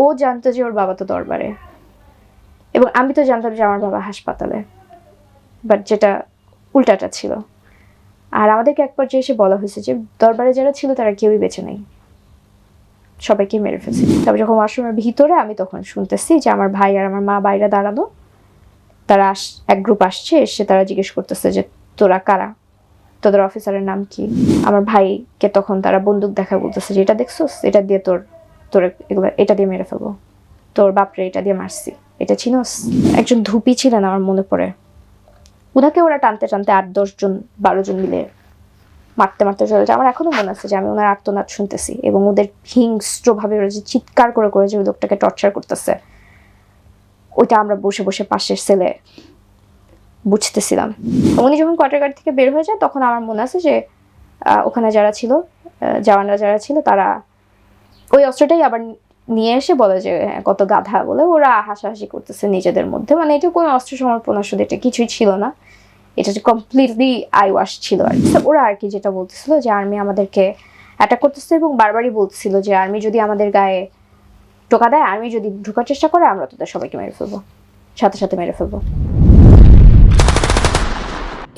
ও জানতো যে ওর বাবা তো দরবারে। এবং আমি তো জানতাম যে আমার বাবা হাসপাতালে। বাট যেটা উল্টাটা ছিল। আর আমাদেরকে এক পর্যায়ে এসে বলা হয়েছে যে, দরবারে যারা ছিল তারা কেউই বেঁচে নেই। সবাইকে মেরে ফেলছে। তারপর যখন ওয়াশরুমের ভিতরে আমি তখন শুনতেছি যে আমার ভাই আর আমার মা বাইরে দাঁড়ানো তারা আস, এক গ্রুপ আসছে, এসে তারা জিজ্ঞেস করতেছে যে, তোরা কারা? তোদের অফিসারের নাম কি? আমার ভাইকে তখন তারা বন্দুক দেখা বলতেছে যে, এটা দেখছোস? এটা দিয়ে তোর তোর এগুলো, এটা দিয়ে মেরে ফেলব। তোর বাপরে এটা দিয়ে মারছি। এটা চিনোস একজন ধুপি ছিলেন আমার মনে পড়ে। ওনাকে ওরা টানতে টানতে আট, দশ জন, বারো জন মিলে মারতে মারতে চলে যায়। আমার এখনও মনে আছে যে আমি ওনার আর্তনাদ শুনতেছি এবং ওদের হিংস্রভাবে ওরা যে চিৎকার করে করে যে ওই লোকটাকে টর্চার করতেছে, ওইটা আমরা বসে বসে পাশের ছেলে বুঝতেছিলাম। উনি যখন কোয়ার্টার থেকে বের হয়ে যায়, তখন আমার মনে আছে যে ওখানে যারা ছিল জওয়ানরা যারা ছিল, তারা ওই অস্ত্রটাই আবার নিয়ে এসে বলে যে হ্যাঁ, কত গাধা বলে ওরা হাসাহাসি করতেছে নিজেদের মধ্যে। মানে এটা কোনো অস্ত্র সমর্পণ আসলে এটা কিছুই ছিল না। এটা কমপ্লিটলি আই ওয়াশ ছিল আর কি। ওরা আর কি যেটা বলতেছিল যে আর্মি আমাদেরকে অ্যাটাক করতেছে এবং বারবারই বলছিল যে আর্মি যদি আমাদের গায়ে টোকা দেয় আর্মি যদি ঢোকার চেষ্টা করে আমরা তোদের সবাইকে মেরে ফেলব। সাথে সাথে মেরে ফেলব।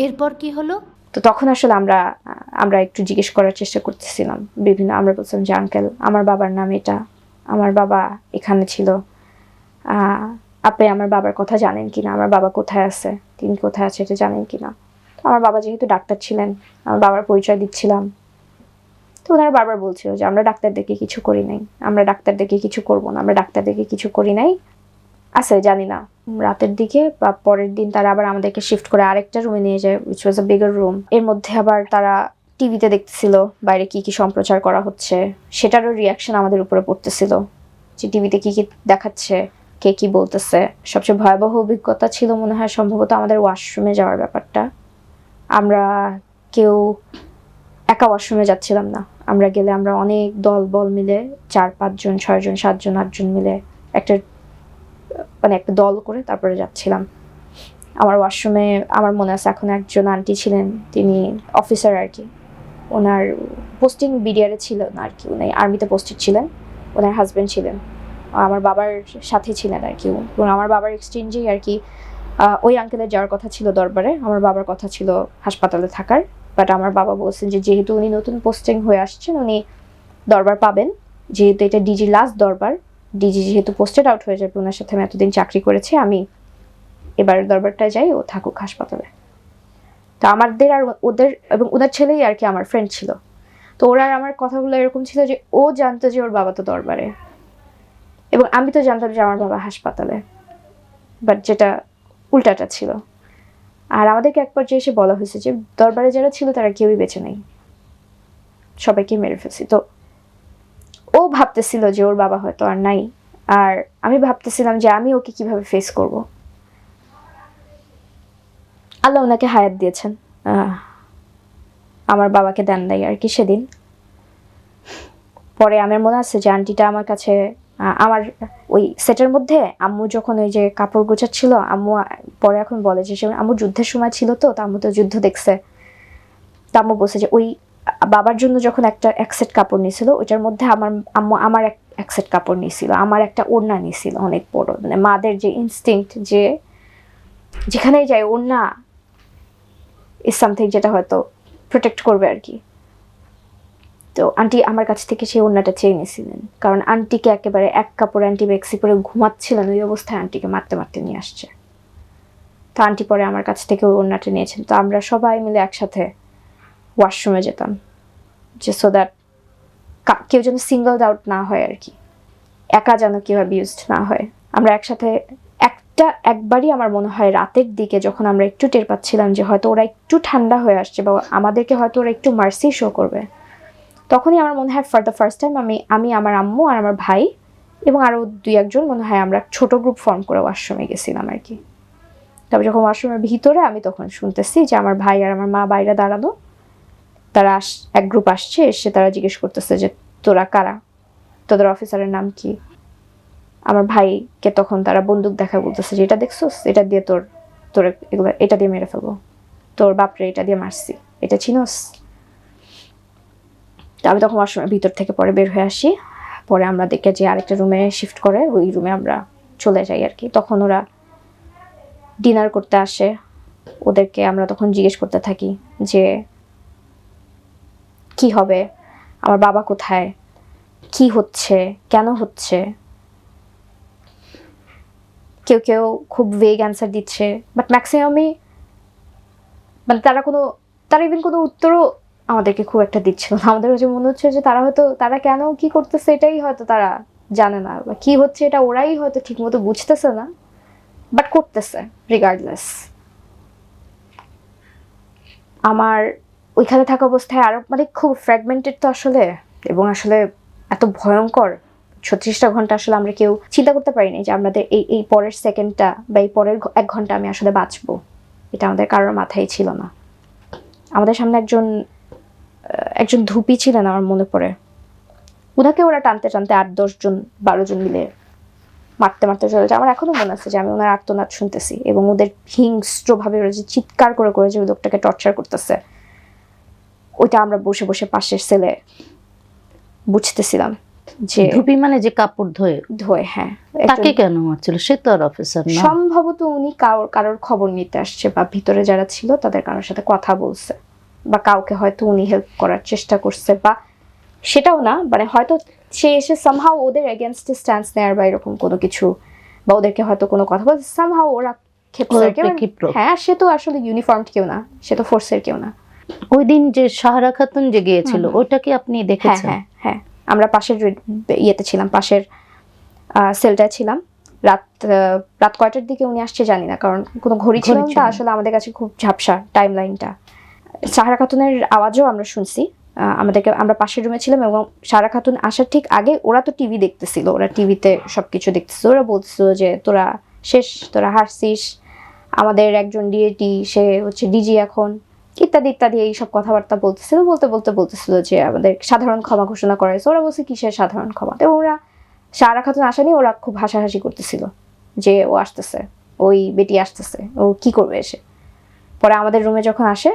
এরপর কি হলো? তো তখন আসলে আমরা আমরা একটু জিজ্ঞেস করার চেষ্টা করতেছিলাম। বিভিন্ন আমরা বলছিলাম যে, আঙ্কেল, আমার বাবার নাম এটা। আমার বাবা এখানে ছিল। আপনি আমার বাবার কথা জানেন কিনা? আমার বাবা কোথায় আছে? তিনি কোথায় আছে এটা জানেন কিনা? তো আমার বাবা যেহেতু ডাক্তার ছিলেন, আমার বাবার পরিচয় দিচ্ছিলাম। তো ওনারা বারবার বলছিল যে, আমরা ডাক্তার দেখে কিছু করি নাই। আমরা ডাক্তার দেখে কিছু করব না। আমরা ডাক্তার দেখে কিছু করি নাই। আছে জানি না। রাতের দিকে বা পরের দিন তারা আবার আমাদেরকে শিফট করে আরেকটা রুমে নিয়ে যায় which was a bigger room এর মধ্যে আবার তারা টিভিতে দেখতেছিল বাইরে কি কি সম্প্রচার করা হচ্ছে। সেটারও রিয়াকশন আমাদের উপরে পড়তেছিল যে টিভিতে কি কি দেখাচ্ছে, কে কি বলতেছে। সবচেয়ে ভয়াবহ অভিজ্ঞতা ছিল মনে হয় সম্ভবত আমাদের ওয়াশরুমে যাওয়ার ব্যাপারটা। আমরা কেউ একা ওয়াশরুমে যাচ্ছিলাম না। আমরা গেলে আমরা অনেক দল বল মিলে চার পাঁচজন ছয়জন, সাতজন, আটজন মিলে একটা মানে একটা দল করে তারপরে যাচ্ছিলাম। আমার ওয়াশরুমে আমার মনে আছে এখন একজন আন্টি ছিলেন, তিনি অফিসার আর কি। ওনার পোস্টিং বিডিআরে ছিল না আর কি, উনি আর্মিতে পোস্টেড ছিলেন, ওনার হাজব্যান্ড ছিলেন। আমার বাবার সাথে ছিলেন আর কি এবং আমার বাবার এক্সচেঞ্জেই আর কি ওই আঙ্কেলের যাওয়ার কথা ছিল দরবারে, আমার বাবার কথা ছিল হাসপাতালে থাকার। বাট আমার বাবা বলছেন যে, যেহেতু উনি নতুন পোস্টিং হয়ে আসছেন, উনি দরবার পাবেন। যেহেতু এটা ডিজি লাস্ট দরবার ডিজি যেহেতু পোস্টেড আউট হয়ে যাবে, ওনার সাথে আমি এতদিন চাকরি করেছি, আমি এবারের দরবারটায় যাই, ও থাকুক হাসপাতালে। তো আমাদের আর ওদের এবং ওদের ছেলেই আর কি আমার ফ্রেন্ড ছিল। তো ওরা আর আমার কথাগুলো এরকম ছিল যে, ও জানতো যে ওর বাবা তো দরবারে। এবং আমি তো জানতাম যে আমার বাবা হাসপাতালে। বাট যেটা উল্টাটা ছিল। আর আমাদেরকে এক পর্যায়ে এসে বলা হয়েছে যে, দরবারে যারা ছিল তারা কেউই বেঁচে নেই। সবাইকে মেরে ফেলছি। তো ও ভাবতেছিল যে ওর বাবা হয়তো আর নাই। আর আমি ভাবতেছিলাম যে আমি ওকে কীভাবে ফেস করব। আল্লাহ ওনাকে হায়াত দিয়েছেন। আমার বাবাকে দেন নাই আর কি সেদিন। পরে আমার মনে আছে যে আন্টিটা আমার কাছে আমার ওই সেটের মধ্যে আম্মু যখন ওই যে কাপড় গোছাচ্ছিল, আম্মু পরে এখন বলে যে সে আম্মু যুদ্ধের সময় ছিল তো, তা আম্মু তো যুদ্ধ দেখছে। তা আম্মু বলছে যে ওই বাবার জন্য যখন একটা এক সেট কাপড় নিয়েছিল, ওইটার মধ্যে আমার আম্মু আমার এক এক সেট কাপড় নিয়েছিল, আমার একটা ওড়না নিয়েছিল অনেক বড় মানে মাদের যে ইনস্টিংক্ট যে যেখানেই যায় ওড়না ইজ সামথিং যেটা হয়তো প্রোটেক্ট করবে আর কি। তো আন্টি আমার কাছ থেকে সেই ওড়নাটা চেয়ে নিয়েছিলেন, কারণ আন্টিকে একেবারে এক কাপড় আন্টি বেক্সি পরে ঘুমাচ্ছিলেন, ওই অবস্থায় আন্টিকে মারতে মারতে নিয়ে আসছে। তো আন্টি পরে আমার কাছ থেকে ওই ওড়নাটা নিয়েছেন, তো আমরা সবাই মিলে একসাথে ওয়াশরুমে যেতাম যে সো দ্যাট কেউ যেন সিঙ্গল আউট না হয় আর কি। একা যেন কেউ অ্যাবিউজড না হয়। আমরা একসাথে, একটা, একবারই আমার মনে হয় রাতের দিকে যখন আমরা একটু টের পাচ্ছিলাম যে হয়তো ওরা একটু ঠান্ডা হয়ে আসছে বা আমাদেরকে হয়তো ওরা একটু মার্সি শো করবে, তখনই আমার মনে হয় ফর দ্য ফার্স্ট টাইম আমি আমি আমার আম্মু আর আমার ভাই এবং আরও দুই একজন মনে হয় আমরা ছোট গ্রুপ ফর্ম করে ওয়াশরুমে গেছিলাম আর কি। তারপর যখন ওয়াশরুমের ভিতরে আমি তখন শুনতেছি যে আমার ভাই আর আমার মা বাইরে দাঁড়ানো তারা আস, এক গ্রুপ আসছে, এসে তারা জিজ্ঞেস করতেছে যে, তোরা কারা? তোদের অফিসারের নাম কি? আমার ভাইকে তখন তারা বন্দুক দেখা বলতেছে যে, এটা দেখছোস? এটা দিয়ে তোর তোর এগুলো, এটা দিয়ে মেরে ফেলব। তোর বাপরে এটা দিয়ে মারছি। এটা চিনোস? আমি তখন ওয়াশরুমের ভিতর থেকে পরে বের হয়ে আসি। পরে আমরা দেখে যে, আরেকটা রুমে শিফট করে, ওই রুমে আমরা চলে যাই আর কি। তখন ওরা ডিনার করতে আসে। ওদেরকে আমরা তখন জিজ্ঞেস করতে থাকি যে কি হবে? আমার বাবা কোথায়? কি হচ্ছে? কেন হচ্ছে? কেউ কেউ খুব ভেগ অ্যান্সার দিচ্ছে বাট ম্যাক্সিমামই মানে তারা কোনো, তারা ইভেন কোনো উত্তরও আমাদেরকে খুব একটা দিচ্ছিল না। আমাদের কাছে মনে হচ্ছে যে তারা হয়তো, তারা কেন কি করতেছে এটাই হয়তো তারা জানে না, বা কি হচ্ছে এটা ওরাই হয়তো ঠিকমতো বুঝতেছে না বাট করতেছে রিগার্ডলেস আমার ওইখানে থাকা অবস্থায় আরও মানে খুব ফ্র্যাগমেন্টেড তো আসলে, এবং আসলে এত ভয়ঙ্কর, ছত্রিশটা ঘণ্টা আসলে আমরা কেউ চিন্তা করতে পারিনি যে আমাদের এই এই পরের সেকেন্ডটা বা এই পরের এক ঘণ্টা আমি আসলে বাঁচবো। এটা আমাদের কারোর মাথায় ছিল না। আমাদের সামনে একজন একজন ধুপি ছিলেন আমার মনে পড়ে। ওনাকে ওরা টানতে টানতে আট দশজন বারো জন মিলে মারতে মারতে চলে যায়। আমার এখনও মনে আছে যে আমি ওনার আর্তনাদ শুনতেছি এবং ওদের হিংস্রভাবে ওরা যে চিৎকার করে করে যে ওই লোকটাকে টর্চার করতেছে। ওইটা আমরা বসে বসে পাশের সেলে বুঝতেছিলাম যে ধুপি মানে যে কাপড় ধোয়ে? ধোয় হ্যাঁ। তাকে কেন মারছিল? সে তো আর অফিসার না। সম্ভবত উনি কারোর কারোর খবর নিতে আসছে বা ভিতরে যারা ছিল তাদের কারোর সাথে কথা বলছে বা কাউকে হয়তো উনি হেল্প করার চেষ্টা করছে বা সেটাও না মানে হয়তো সে এসে সামহাও ওদের এগেনস্টে স্ট্যান্স নেয়ার বা এরকম কোনো কিছু বা ওদেরকে হয়তো কোনো কথা বলছে সামহাও ওরা ক্ষেপছে। ওরা আর কি। ক্ষিপ্র। হ্যাঁ সে তো আসলে ইউনিফর্ম কেউ না সে তো ফোর্সের কেউ না। ওই দিন যে সাহারা খাতুন যে গিয়েছিল ওটা কি আপনি হ্যাঁ দেখেছেন? হ্যাঁ হ্যাঁ আমরা পাশের ইয়েতে ছিলাম পাশের সেলটায় ছিলাম। রাত রাত কয়টার দিকে উনি আসছে জানি না কারণ কোনো ঘড়ি ছিল না। আসলে আমাদের কাছে খুব ঝাপসা টাইম লাইনটা সাহারা খাতুনের আওয়াজও আমরা শুনছি আমাদেরকে আমরা পাশের রুমে ছিলাম এবং সারা খাতুন আসার ঠিক আগে ওরা তো টিভি দেখতেছিল ওরা টিভিতে সবকিছু দেখতেছিল। ওরা বলছিল যে তোরা শেষ তোরা হারছিস আমাদের একজন ডিএটি সে হচ্ছে ডিজি এখন। ইত্যাদি ইত্যাদি এইসব কথাবার্তা বলতেছিল, বলতে বলতে বলতেছিল যে আমাদের সাধারণ ক্ষমা ঘোষণা করা হয়েছে ওরা বলছে, কিসের সাধারণ ক্ষমা? তো ওরা সারা খাতুন আসা নিয়ে ওরা খুব হাসাহাসি করতেছিল যে ও আসতেছে, ওই বেটি আসতেছে, ও কি করবে এসে? পরে আমাদের রুমে যখন আসে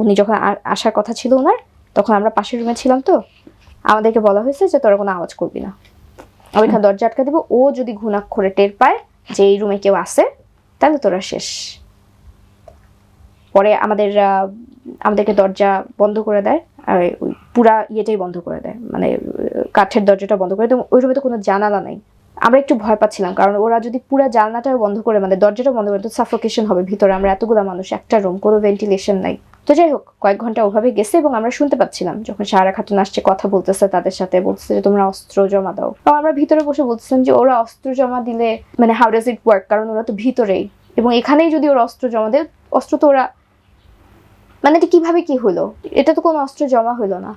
উনি যখন আসার কথা ছিল ওনার, তখন আমরা পাশের রুমে ছিলাম তো, আমাদেরকে বলা হয়েছে যে, তোরা কোনো আওয়াজ করবি না। আমি এখানে দরজা আটকা দিব, ও যদি ঘুণাক্ষরে টের পায় যে এই রুমে কেউ আসে তাহলে তোরা শেষ। পরে আমাদের আমাদেরকে দরজা বন্ধ করে দেয়, আর পুরা ইয়েটাই বন্ধ করে দেয় মানে কাঠের দরজাটা বন্ধ করে দেয়। ওই তো কোনো জানালা নাই। আমরা একটু ভয় পাচ্ছিলাম, কারণ ওরা যদি পুরা জানলাটাও বন্ধ করে মানে দরজাটা বন্ধ করে, তো সাফোকেশন হবে ভিতরে। আমরা এতগুলা মানুষ, একটা রুম কোনো ভেন্টিলেশন নাই। তো যাই হোক, কয়েক ঘণ্টা ওভাবে গেছে এবং আমরা শুনতে পাচ্ছিলাম, যখন সারা খাতুন আসছে, কথা বলতেছে তাদের সাথে, বলতেছে যে, তোমরা অস্ত্র জমা দাও। এবং আমরা ভিতরে বসে বলতেছিলাম যে, ওরা অস্ত্র জমা দিলে মানে হাউ ডাজ ইট ওয়ার্ক কারণ ওরা তো ভিতরেই। এবং এখানেই যদি ওরা অস্ত্র জমা দেয়, অস্ত্র তো ওরা মানে এটা কীভাবে কি হলো? এটা তো কোনো অস্ত্র জমা হলো না।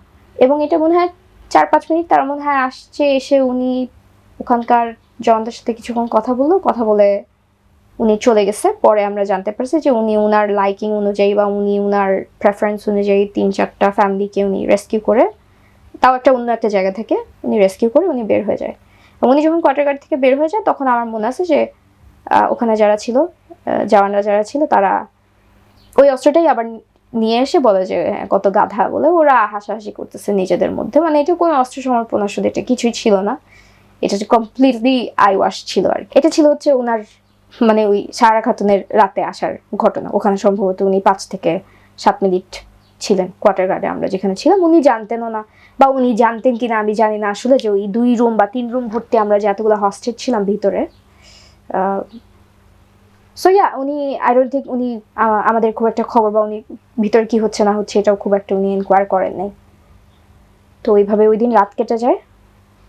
এবং এটা মনে হয় চার পাঁচ মিনিট তার মনে হয় আসছে, এসে উনি ওখানকার জওয়ানদের সাথে কিছুক্ষণ কথা বলল। কথা বলে উনি চলে গেছে। পরে আমরা জানতে পারছি যে উনি উনার লাইকিং অনুযায়ী বা উনি উনার প্রেফারেন্স অনুযায়ী তিন চারটা ফ্যামিলিকে উনি রেস্কিউ করে, তাও একটা অন্য একটা জায়গা থেকে উনি রেস্কিউ করে উনি বের হয়ে যায়। এবং উনি যখন কোয়ার্টার থেকে বের হয়ে যায়, তখন আমার মনে আছে যে ওখানে যারা ছিল জওয়ানরা যারা ছিল, তারা ওই অস্ত্রটাই আবার নিয়ে এসে বলে যে হ্যাঁ, কত গাধা বলে ওরা হাসাহাসি করতেছে নিজেদের মধ্যে। মানে এটা কোনো অস্ত্র সমর্পণ আসলে এটা কিছুই ছিল না। এটা কমপ্লিটলি আই ওয়াশ ছিল আর। এটা ছিল হচ্ছে ওনার মানে ওই সারা খাতুনের রাতে আসার ঘটনা। ওখানে সম্ভবত উনি পাঁচ থেকে সাত মিনিট ছিলেন কোয়ার্টার গার্ডে আমরা যেখানে ছিলাম। উনি জানতেনও না বা উনি জানতেন কিনা আমি জানি না। আসলে যে ওই দুই রুম বা তিন রুম ভর্তি আমরা যে এতগুলো হস্টেজ ছিলাম ভিতরে সো ইয়া উনি আই ডোন্ট থিঙ্ক উনি আমাদের খুব একটা খবর বা উনি ভিতরে কি হচ্ছে না হচ্ছে এটাও খুব একটা উনি ইনকোয়ার করেন নাই। তো ওইভাবে ওই দিন রাত কেটে যায়।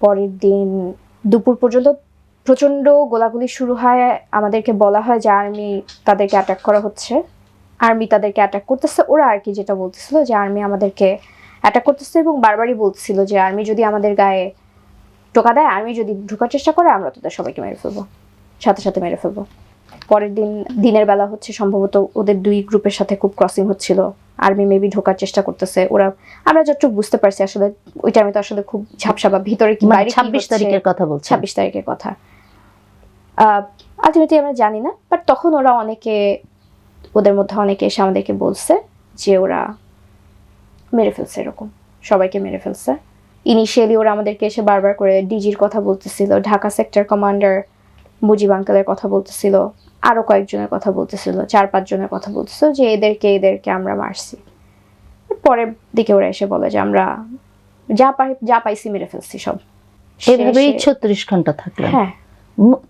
পরের দিন দুপুর পর্যন্ত প্রচণ্ড গোলাগুলি শুরু হয়। আমাদেরকে বলা হয় যে আর্মি তাদেরকে অ্যাটাক করা হচ্ছে। আর্মি তাদেরকে অ্যাটাক করতেছে। ওরা আর কি যেটা বলতেছিল যে আর্মি আমাদেরকে অ্যাটাক করতেছে এবং বারবারই বলছিল যে আর্মি যদি আমাদের গায়ে টোকা দেয় আর্মি যদি ঢোকার চেষ্টা করে, আমরা তাদের সবাইকে মেরে ফেলব। সাথে সাথে মেরে ফেলব। পরের দিন দিনের বেলা হচ্ছে সম্ভবত ওদের দুই গ্রুপের সাথে খুব ক্রসিং হচ্ছিল। আর্মি মেবি ঢোকার চেষ্টা করতেছে। ওরা আমরা যতটুকু বুঝতে পারছি আসলে ওই টাইমে তো আসলে খুব ঝাপসা বা ভিতরে কি মানে বাইরে ছাব্বিশ তারিখের কথা বলছেন। ছাব্বিশ তারিখের কথা। আলটিমেটলি আমরা জানি না বাট তখন ওরা অনেকে ওদের মধ্যে অনেকে এসে আমাদেরকে বলছে যে ওরা মেরে ফেলছে এরকম। সবাইকে মেরে ফেলছে। ইনিশিয়ালি ওরা আমাদেরকে এসে বারবার করে ডিজির কথা বলতেছিল ঢাকা সেক্টর কমান্ডার মুজিব আঙ্কেলের কথা বলতেছিল। আরও কয়েকজনের কথা বলতেছিল চার পাঁচ জনের কথা বলতেছিল যে এদেরকে এদেরকে আমরা মারছি। পরের দিকে ওরা এসে বলে যে আমরা যা পাই যা পাইছি মেরে ফেলছি সব। এভাবেই ছত্রিশ ঘণ্টা থাকলেন। হ্যাঁ।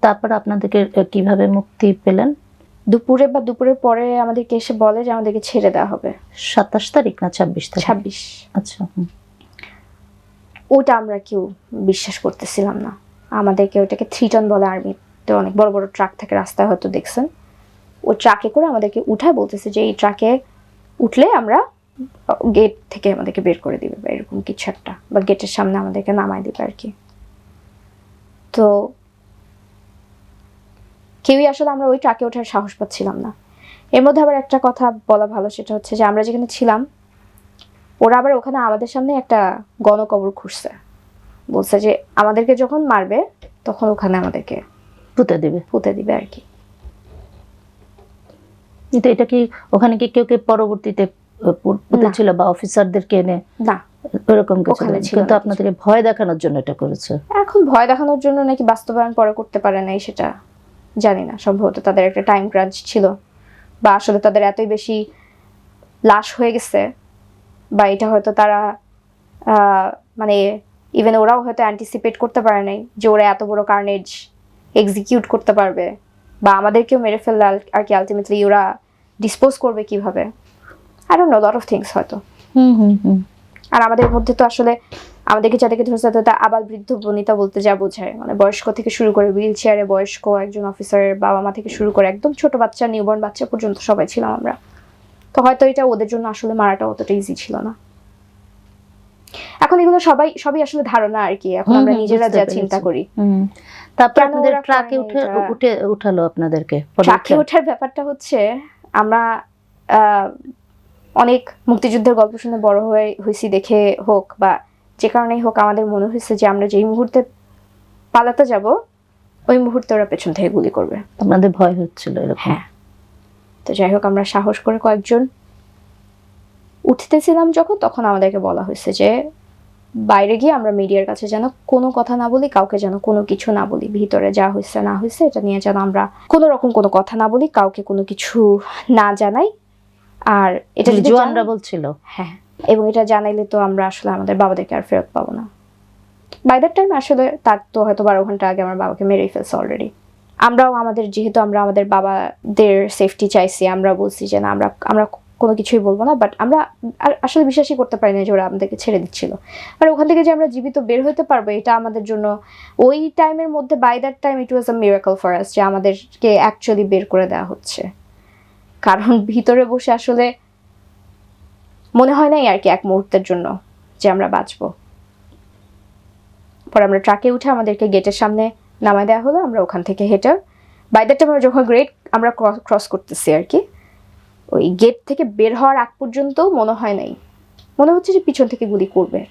তারপর আপনাদেরকে কীভাবে মুক্তি পেলেন? দুপুরে বা দুপুরের পরে আমাদেরকে এসে বলে যে আমাদেরকে ছেড়ে দেওয়া হবে। সাতাশ তারিখ না ছাব্বিশ তারিখ? ছাব্বিশ। আচ্ছা ওটা আমরা কেউ বিশ্বাস করতেছিলাম না। আমাদেরকে ওটাকে থ্রিটন বলে বলে আর্মিতে অনেক বড় বড় ট্রাক থাকে রাস্তায় হয়তো দেখছেন। ও ট্রাকে করে আমাদেরকে উঠায়, বলতেছে যে এই ট্রাকে উঠলে আমরা গেট থেকে আমাদেরকে বের করে দিবে বা এরকম কিছু একটা, বা গেটের সামনে আমাদেরকে নামায় দিবে আর কি। তো কেউই আসলে আমরা ওই ট্রাকে ওঠার সাহস পাচ্ছিলাম না। এর মধ্যে আবার একটা কথা বলা ভালো, সেটা হচ্ছে যে আমরা যেখানে ছিলাম, ওরা আবার ওখানে আমাদের সামনে একটা গণকবর খুঁজছে বলছে যে আমাদেরকে যখন মারবে, তখন ওখানে আমাদেরকে পুঁতে দিবে পুঁতে দিবে আর কি। কিন্তু এটা কি ওখানে কি কেউ কেউ পরবর্তীতে পুঁতেছিল বা অফিসারদেরকে এনে না। এরকম কিছু ওখানে ছিল কিন্তু আপনাদেরকে ভয় দেখানোর জন্য এটা করেছে। এখন ভয় দেখানোর জন্য নাকি বাস্তবায়ন পরে করতে পারে নাই সেটা জানি না। সম্ভবত তাদের একটা টাইম ক্রাঞ্চ ছিল। বা আসলে তাদের এতই বেশি লাশ হয়ে গেছে বা এটা হয়তো তারা আহ, মানে ইভেন ওরাও হয়তো অ্যান্টিসিপেট করতে পারে নাই যে ওরা এত বড় কার্নেজ এক্সিকিউট করতে পারবে বা আমাদেরকেও মেরে ফেললে আর কি আলটিমেটলি ওরা ডিসপোজ করবে কীভাবে? I don't know lot of things হয়তো। আর আমাদের মধ্যে তো আসলে আমাদেরকে যাদেরকে ধরছে তাদের আবাল বৃদ্ধ বনিতা বলতে যা বোঝায়। মানে বয়স্ক থেকে শুরু করে হুইল চেয়ারে বয়স্ক একজন অফিসারের বাবা মা থেকে শুরু করে একদম ছোট বাচ্চা নিউবর্ন বাচ্চা পর্যন্ত সবাই ছিলাম আমরা। তো হয়তো এটা ওদের জন্য আসলে মারাটা অতটা ইজি ছিল না। এখন এগুলো সবাই সবই আসলে ধারণা আর কি। এখন আমরা নিজেরা যা চিন্তা করি। তারপর আপনাদের ট্রাকে উঠে উঠে উঠালো আপনাদেরকে ট্রাকে ওঠার ব্যাপারটা হচ্ছে আমরা অনেক মুক্তিযুদ্ধের গল্প শুনে বড় হয়ে হয়েছি দেখে হোক বা যে কারণেই হোক আমাদের মনে হয়েছে যে আমরা যেই মুহূর্তে পালাতে যাব ওই মুহূর্তে ওরা পেছন থেকে গুলি করবে। আপনাদের ভয় হচ্ছিল এরকম? হ্যাঁ। তো যাই হোক আমরা সাহস করে কয়েকজন উঠতেছিলাম যখন তখন আমাদেরকে বলা হয়েছে যে বাইরে গিয়ে আমরা মিডিয়ার কাছে যেন কোনো কথা না বলি কাউকে যেন কোনো কিছু না বলি ভিতরে যা হয়েছে না হয়েছে এটা নিয়ে যেন আমরা কোনো রকম কোনো কথা না বলি কাউকে কোনো কিছু না জানাই। আর এটা জোয়ানরা বলছিল। হ্যাঁ এবং এটা জানাইলে তো আমরা আসলে আমাদের বাবাদেরকে আর ফেরত পাবো না। বাই দ্যাট টাইম আসলে তার তো হয়তো বারো ঘণ্টা আগে আমার বাবাকে মেরেই ফেলছে অলরেডি আমরাও আমাদের যেহেতু আমরা আমাদের বাবাদের সেফটি চাইছি আমরা বলছি যে না আমরা আমরা কোনো কিছুই বলব না বাট আমরা আর- আসলে বিশ্বাসই করতে পারি না যে ওরা আমাদেরকে ছেড়ে দিচ্ছিল। আর ওখান থেকে যে আমরা জীবিত বের হতে পারব, এটা আমাদের জন্য, ওই টাইমের মধ্যে by that time it was a miracle for us যে আমাদেরকে অ্যাকচুয়ালি বের করে দেওয়া হচ্ছে। কারণ ভিতরে বসে আসলে মনে হয় নাই আর কি এক মুহূর্তের জন্য যে আমরা বাঁচবো। পরে আমরা ট্রাকে উঠে আমাদেরকে গেটের সামনে নামায় দেওয়া হলো, আমরা ওখান থেকে হেঁটে বাই দ্যাট টাইম যখন গ্রেট আমরা ক্রস করতেছি আর কি। ওই গেট থেকে বের হওয়ার আগ পর্যন্ত মনে হয় নাই। মনে হচ্ছে যে পিছন থেকে গুলি করবে।